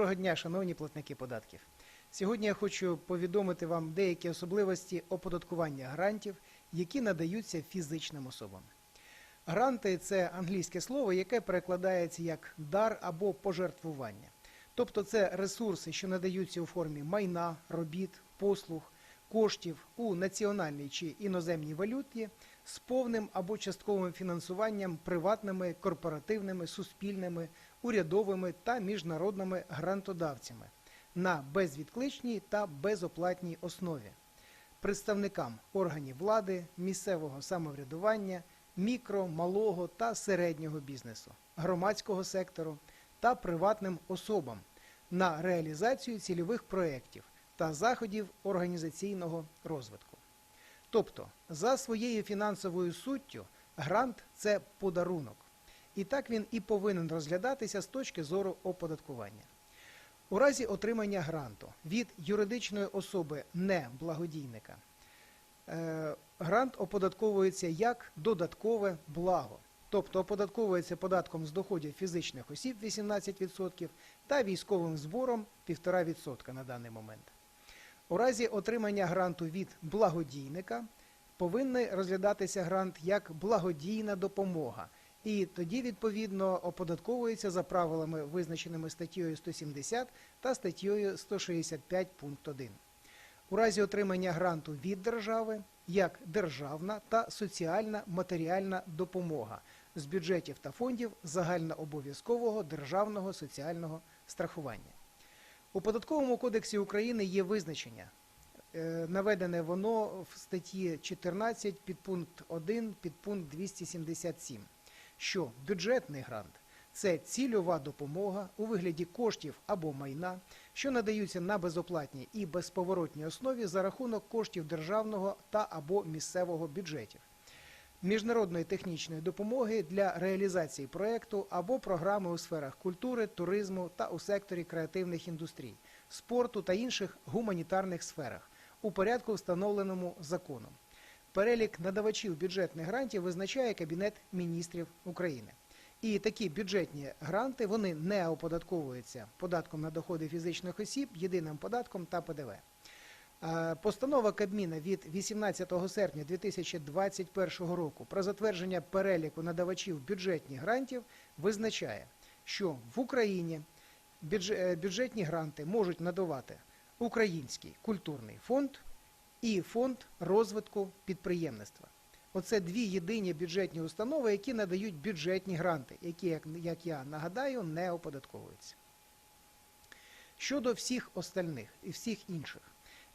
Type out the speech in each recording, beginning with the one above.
Доброго дня, шановні платники податків. Сьогодні я хочу повідомити вам деякі особливості оподаткування грантів, які надаються фізичним особам. Гранти це англійське слово, яке перекладається як дар або пожертвування. Тобто це ресурси, що надаються у формі майна, робіт, послуг, коштів у національній чи іноземній валюті з повним або частковим фінансуванням приватними, корпоративними, суспільними, урядовими та міжнародними грантодавцями на безвідкличній та безоплатній основі представникам органів влади, місцевого самоврядування, мікро, малого та середнього бізнесу, громадського сектору та приватним особам на реалізацію цільових проєктів та заходів організаційного розвитку. Тобто, за своєю фінансовою суттю, грант це подарунок. І так він і повинен розглядатися з точки зору оподаткування. У разі отримання гранту від юридичної особи не благодійника е, грант оподатковується як додаткове благо, тобто оподатковується податком з доходів фізичних осіб 18% та військовим збором 1,5% на даний момент. У разі отримання гранту від благодійника повинен розглядатися грант як благодійна допомога. І тоді, відповідно, оподатковується за правилами, визначеними статтею 170 та статтею 165 пункт 1. У разі отримання гранту від держави як державна та соціальна матеріальна допомога з бюджетів та фондів загальнообов'язкового державного соціального страхування. У податковому кодексі України є визначення. Е, Наведене воно в статті 14 підпункт 1 підпункт 277 що бюджетний грант це цільова допомога у вигляді коштів або майна, що надаються на безоплатній і безповоротній основі за рахунок коштів державного та або місцевого бюджетів, міжнародної технічної допомоги для реалізації проекту або програми у сферах культури, туризму та у секторі креативних індустрій, спорту та інших гуманітарних сферах у порядку, встановленому законом. Перелік надавачів бюджетних грантів визначає Кабінет міністрів України. І такі бюджетні гранти вони не оподатковуються податком на доходи фізичних осіб, єдиним податком та ПДВ. Е, Постанова Кабміна від 18 серпня 2021 року про затвердження переліку надавачів бюджетних грантів визначає, що в Україні бюджетні гранти можуть надавати Український культурний фонд і фонд розвитку підприємництва. Оце дві єдині бюджетні установи, які надають бюджетні гранти, які, як, я нагадаю, не оподатковуються. Щодо всіх остальних і всіх інших,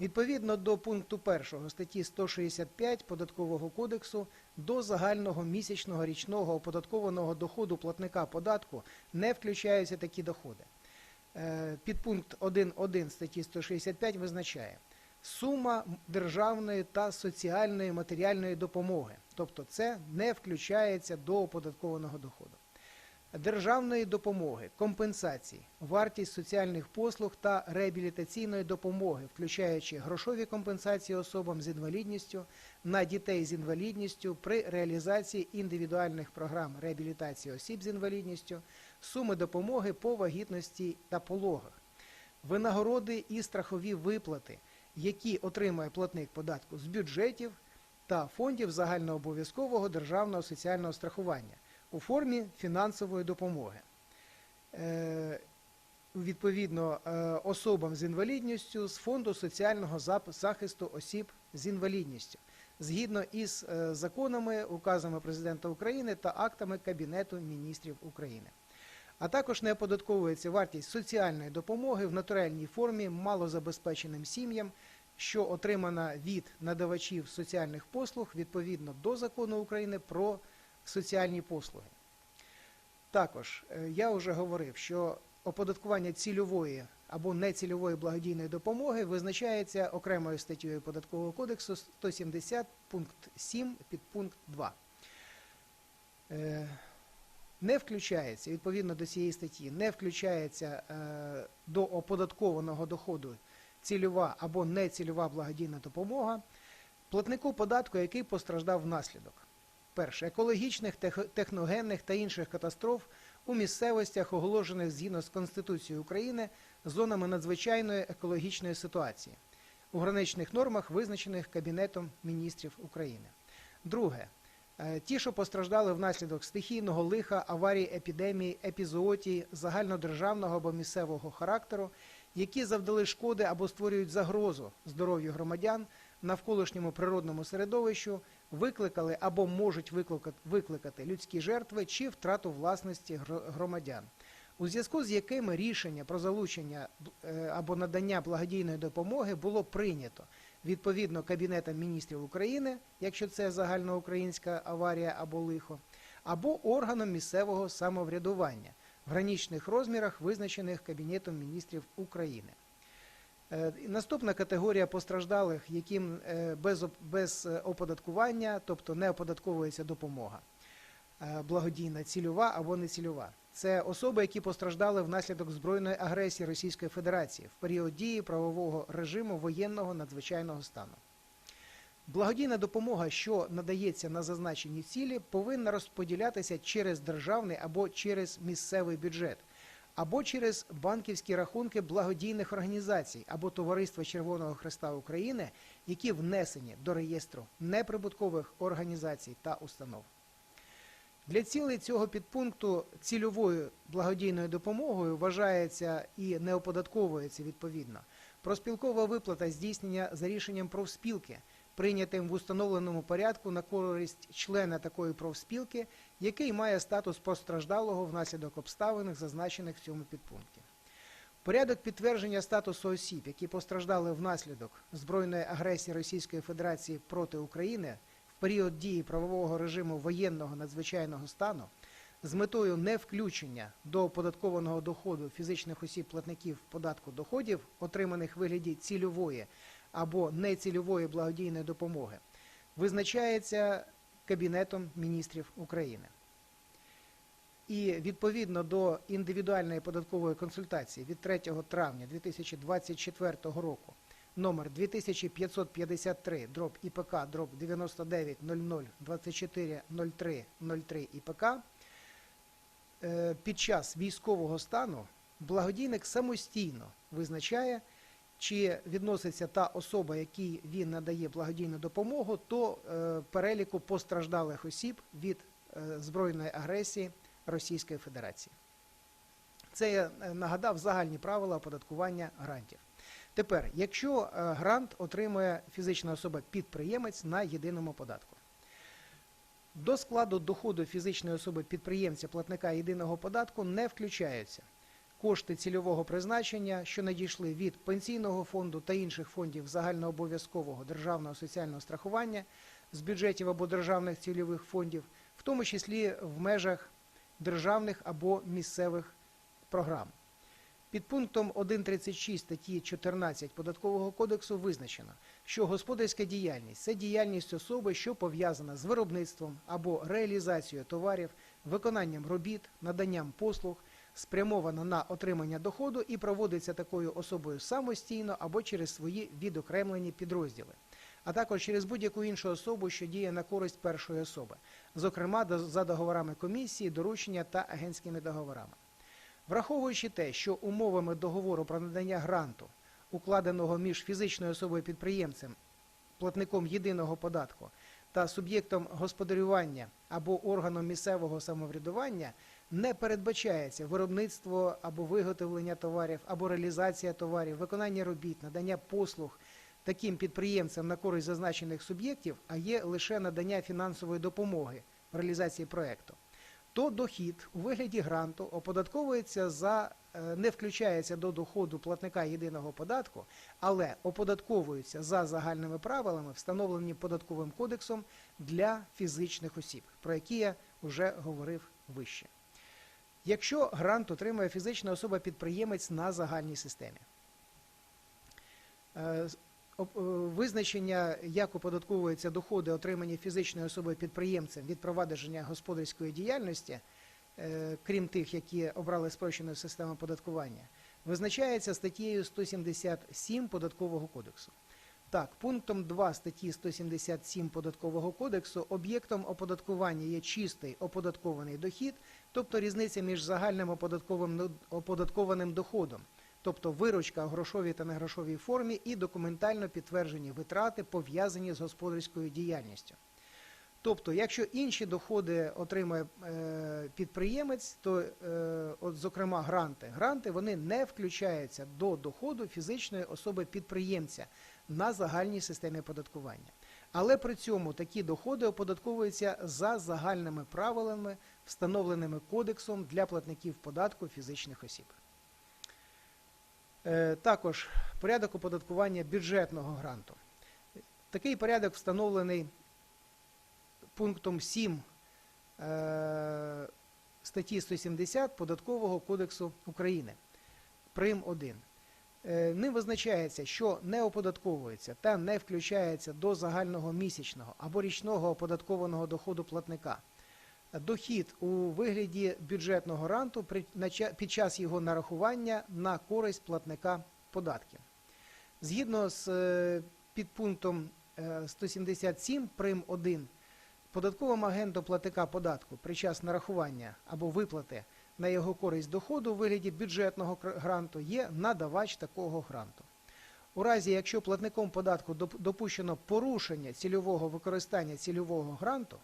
відповідно до пункту 1 статті 165 Податкового кодексу до загального місячного річного оподаткованого доходу платника податку не включаються такі доходи. Е, Підпункт 1.1 статті 165 визначає сума державної та соціальної матеріальної допомоги, тобто це не включається до оподаткованого доходу. Державної допомоги, компенсацій, вартість соціальних послуг та реабілітаційної допомоги, включаючи грошові компенсації особам з інвалідністю на дітей з інвалідністю при реалізації індивідуальних програм реабілітації осіб з інвалідністю, суми допомоги по вагітності та пологах, винагороди і страхові виплати, які отримує платник податку з бюджетів та фондів загальнообов'язкового державного соціального страхування у формі фінансової допомоги. Е, Відповідно, е, особам з інвалідністю з фонду соціального захисту осіб з інвалідністю, згідно із е, законами, указами президента України та актами Кабінету міністрів України. А також не оподатковується вартість соціальної допомоги в натуральній формі малозабезпеченим сім'ям, що отримана від надавачів соціальних послуг відповідно до закону України про соціальні послуги. Також е, я вже говорив, що оподаткування цільової або нецільової благодійної допомоги визначається окремою статтею Податкового кодексу 170 пункт 7 підпункт 2. Не включається, відповідно до цієї статті, не включається е, до оподаткованого доходу цільова або нецільова благодійна допомога платнику податку, який постраждав внаслідок. Перше, екологічних, техногенних та інших катастроф у місцевостях, оголошених згідно з Конституцією України зонами надзвичайної екологічної ситуації у граничних нормах, визначених Кабінетом міністрів України. Друге. Е, Ті, що постраждали внаслідок стихійного лиха, аварій, епідемії, епізоотії загальнодержавного або місцевого характеру, які завдали шкоди або створюють загрозу здоров'ю громадян, навколишньому природному середовищу, викликали або можуть викликати, людські жертви чи втрату власності гро- громадян, у зв'язку з якими рішення про залучення е, або надання благодійної допомоги було прийнято відповідно Кабінетом міністрів України, якщо це загальноукраїнська аварія або лихо, або органом місцевого самоврядування в граничних розмірах, визначених Кабінетом міністрів України. Е, Наступна категорія постраждалих, яким е, без, оподаткування, тобто не оподатковується допомога, е, благодійна, цільова або нецільова. Це особи, які постраждали внаслідок збройної агресії Російської Федерації в період дії правового режиму воєнного надзвичайного стану. Благодійна допомога, що надається на зазначені цілі, повинна розподілятися через державний або через місцевий бюджет, або через банківські рахунки благодійних організацій або Товариства Червоного Христа України, які внесені до реєстру неприбуткових організацій та установ. Для цілей цього підпункту цільовою благодійною допомогою вважається і не оподатковується відповідно проспілкова виплата здійснення за рішенням профспілки, прийнятим в установленому порядку на користь члена такої профспілки, який має статус постраждалого внаслідок обставин, зазначених в цьому підпункті. Порядок підтвердження статусу осіб, які постраждали внаслідок збройної агресії Російської Федерації проти України період дії правового режиму воєнного надзвичайного стану з метою невключення до оподаткованого доходу фізичних осіб платників податку доходів, отриманих в вигляді цільової або нецільової благодійної допомоги, визначається Кабінетом міністрів України. І відповідно до індивідуальної податкової консультації від 3 травня 2024 року номер 2553 дроб ІПК дроб 9900 24 03 03 ІПК під час військового стану благодійник самостійно визначає, чи відноситься та особа, якій він надає благодійну допомогу, до е, переліку постраждалих осіб від е, збройної агресії Російської Федерації. Це я е, нагадав загальні правила оподаткування грантів. Тепер, якщо е, грант отримує фізична особа-підприємець на єдиному податку. До складу доходу фізичної особи підприємця платника єдиного податку не включаються кошти цільового призначення, що надійшли від пенсійного фонду та інших фондів загальнообов'язкового державного соціального страхування з бюджетів або державних цільових фондів, в тому числі в межах державних або місцевих програм. Під пунктом 1.36 статті 14 Податкового кодексу визначено, що господарська діяльність це діяльність особи, що пов'язана з виробництвом або реалізацією товарів, виконанням робіт, наданням послуг, спрямована на отримання доходу і проводиться такою особою самостійно або через свої відокремлені підрозділи, а також через будь-яку іншу особу, що діє на користь першої особи, зокрема за договорами комісії, доручення та агентськими договорами. Враховуючи те, що умовами договору про надання гранту, укладеного між фізичною особою підприємцем, платником єдиного податку та суб'єктом господарювання або органом місцевого самоврядування, не передбачається виробництво або виготовлення товарів, або реалізація товарів, виконання робіт, надання послуг таким підприємцям на користь зазначених суб'єктів, а є лише надання фінансової допомоги в реалізації проекту то дохід у вигляді гранту оподатковується за е, не включається до доходу платника єдиного податку, але оподатковується за загальними правилами, встановлені податковим кодексом для фізичних осіб, про які я вже говорив вище. Якщо грант отримує фізична особа-підприємець на загальній системі. Е, Визначення, як оподатковуються доходи, отримані фізичною особою підприємцем від провадження господарської діяльності, е, крім тих, які обрали спрощену систему оподаткування, визначається статтєю 177 Податкового кодексу. Так, пунктом 2 статті 177 Податкового кодексу об'єктом оподаткування є чистий оподаткований дохід, тобто різниця між загальним оподаткованим доходом тобто виручка у грошовій та негрошовій формі і документально підтверджені витрати, пов'язані з господарською діяльністю. Тобто, якщо інші доходи отримує е, підприємець, то, е, зокрема, гранти, гранти вони не включаються до доходу фізичної особи підприємця на загальній системі оподаткування. Але при цьому такі доходи оподатковуються за загальними правилами, встановленими кодексом для платників податку фізичних осіб. Е, Також порядок оподаткування бюджетного гранту. Такий порядок встановлений пунктом 7 е, статті 170 Податкового кодексу України. Прим 1. Е, Ним визначається, що не оподатковується та не включається до загального місячного або річного оподаткованого доходу платника. Дохід у вигляді бюджетного гранту під час його нарахування на користь платника податків. Згідно з е, підпунктом е, 177 прим 1 податковим агентом платника податку при час нарахування або виплати на його користь доходу у вигляді бюджетного гранту є надавач такого гранту. У разі, якщо платником податку допущено порушення цільового використання цільового гранту,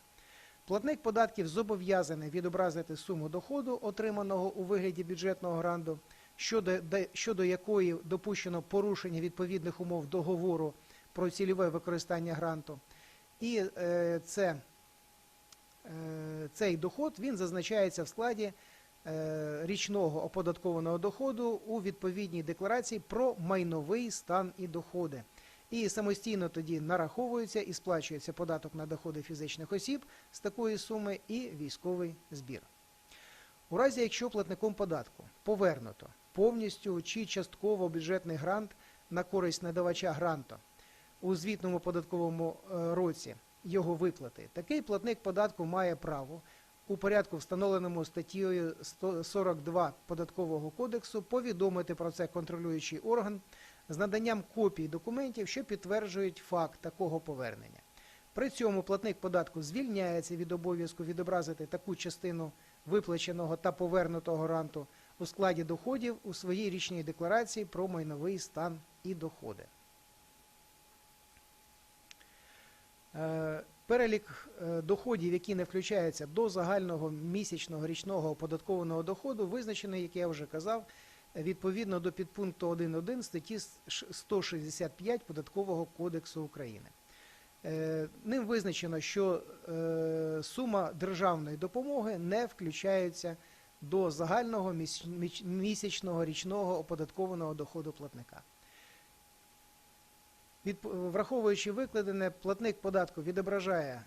платник податків зобов'язаний відобразити суму доходу, отриманого у вигляді бюджетного гранту, щодо, щодо якої допущено порушення відповідних умов договору про цільове використання гранту. І е, це, е, цей доход він зазначається в складі е, річного оподаткованого доходу у відповідній декларації про майновий стан і доходи. І самостійно тоді нараховується і сплачується податок на доходи фізичних осіб з такої суми і військовий збір. У разі, якщо платником податку повернуто повністю чи частково бюджетний грант на користь надавача гранту у звітному податковому е, році його виплати, такий платник податку має право у порядку, встановленому статтєю 142 Податкового кодексу, повідомити про це контролюючий орган з наданням копій документів, що підтверджують факт такого повернення. При цьому платник податку звільняється від обов'язку відобразити таку частину виплаченого та повернутого гранту у складі доходів у своїй річній декларації про майновий стан і доходи. Е, Перелік е, доходів, які не включаються до загального місячного річного оподаткованого доходу, визначений, як я вже казав, відповідно до підпункту 1.1 статті 165 Податкового кодексу України. Е, Ним визначено, що е, сума державної допомоги не включається до загального місячного річного оподаткованого доходу платника. Враховуючи викладене, платник податку відображає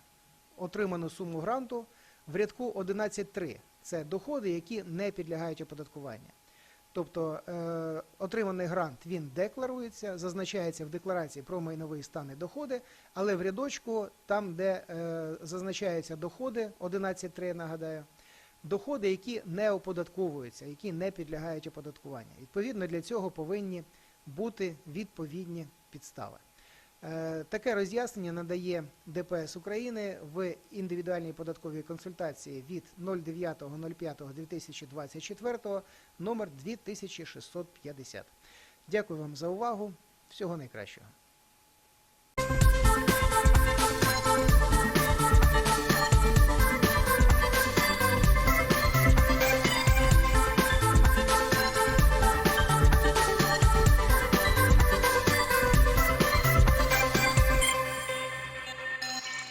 отриману суму гранту в рядку 11.3. Це доходи, які не підлягають оподаткуванню. Тобто е, отриманий грант він декларується, зазначається в декларації про майновий стан і доходи, але в рядочку, там, де е, зазначаються доходи, 11.3, нагадаю, доходи, які не оподатковуються, які не підлягають оподаткуванню. Відповідно, для цього повинні бути відповідні підстави. Е, Таке роз'яснення надає ДПС України в індивідуальній податковій консультації від 09.05.2024 номер 2650. Дякую вам за увагу. Всього найкращого.